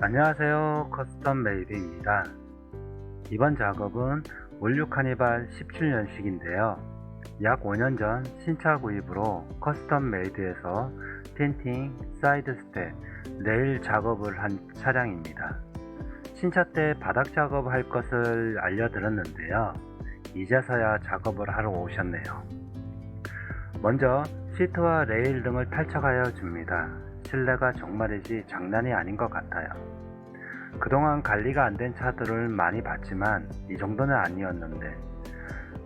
안녕하세요. 커스텀 메이드입니다. 이번 작업은 올류 카니발 17년식인데요. 약 5년 전 신차 구입으로 커스텀 메이드에서 틴팅, 사이드 스텝, 레일 작업을 한 차량입니다. 신차 때 바닥 작업할 것을 알려드렸는데요 이제서야 작업을 하러 오셨네요 먼저 시트와 레일 등을 탈착하여 줍니다 실내가 정말이지 장난이 아닌 것 같아요. 그동안 관리가 안 된 차들을 많이 봤지만 이 정도는 아니었는데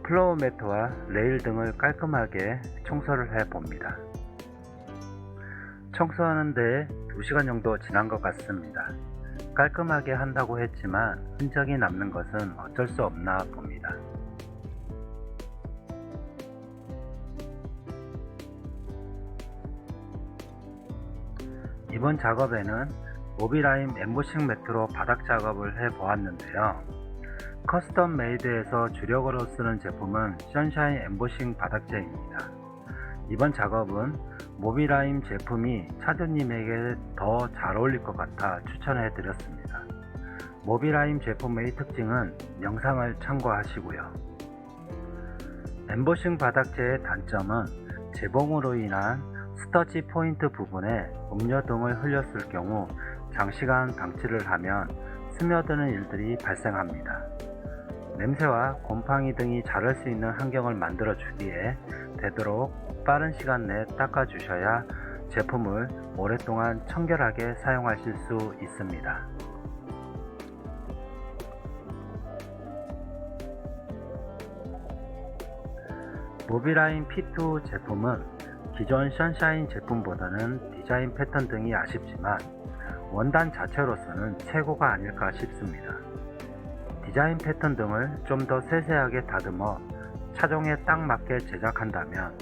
플로우 매트와 레일 등을 깔끔하게 청소를 해 봅니다. 청소하는데 2시간 정도 지난 것 같습니다. 깔끔하게 한다고 했지만 흔적이 남는 것은 어쩔 수 없나 봅니다. 이번 작업에는 모비라임 엠보싱 매트로 바닥 작업을 해 보았는데요. 커스텀 메이드에서 주력으로 쓰는 제품은 션샤인 엠보싱 바닥재입니다. 이번 작업은 모비라임 제품이 차주님에게 더 잘 어울릴 것 같아 추천해 드렸습니다. 모비라임 제품의 특징은 영상을 참고하시고요. 엠보싱 바닥재의 단점은 재봉으로 인한 스터치 포인트 부분에 음료 등을 흘렸을 경우 장시간 방치를 하면 스며드는 일들이 발생합니다. 냄새와 곰팡이 등이 자랄 수 있는 환경을 만들어 주기에 되도록 빠른 시간 내에 닦아 주셔야 제품을 오랫동안 청결하게 사용하실 수 있습니다. 모비라인 P2 제품은 기존 션샤인 제품보다는 디자인 패턴 등이 아쉽지만 원단 자체로서는 최고가 아닐까 싶습니다. 디자인 패턴 등을 좀 더 세세하게 다듬어 차종에 딱 맞게 제작한다면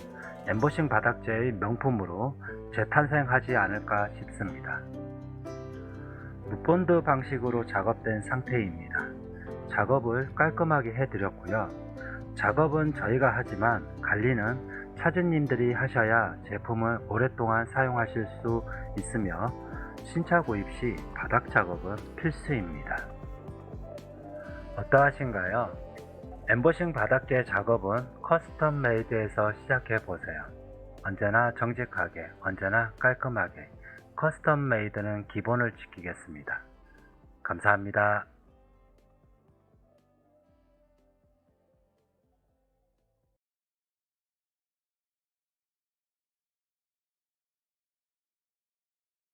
엠보싱 바닥재의 명품으로 재탄생하지 않을까 싶습니다. 무본드 방식으로 작업된 상태입니다. 작업을 깔끔하게 해드렸고요. 작업은 저희가 하지만 관리는 차주님들이 하셔야 제품을 오랫동안 사용하실 수 있으며 신차 구입 시 바닥 작업은 필수입니다. 어떠하신가요? 엠보싱 바닥재 작업은 커스텀 메이드에서 시작해 보세요. 언제나 정직하게, 언제나 깔끔하게 커스텀 메이드는 기본을 지키겠습니다. 감사합니다.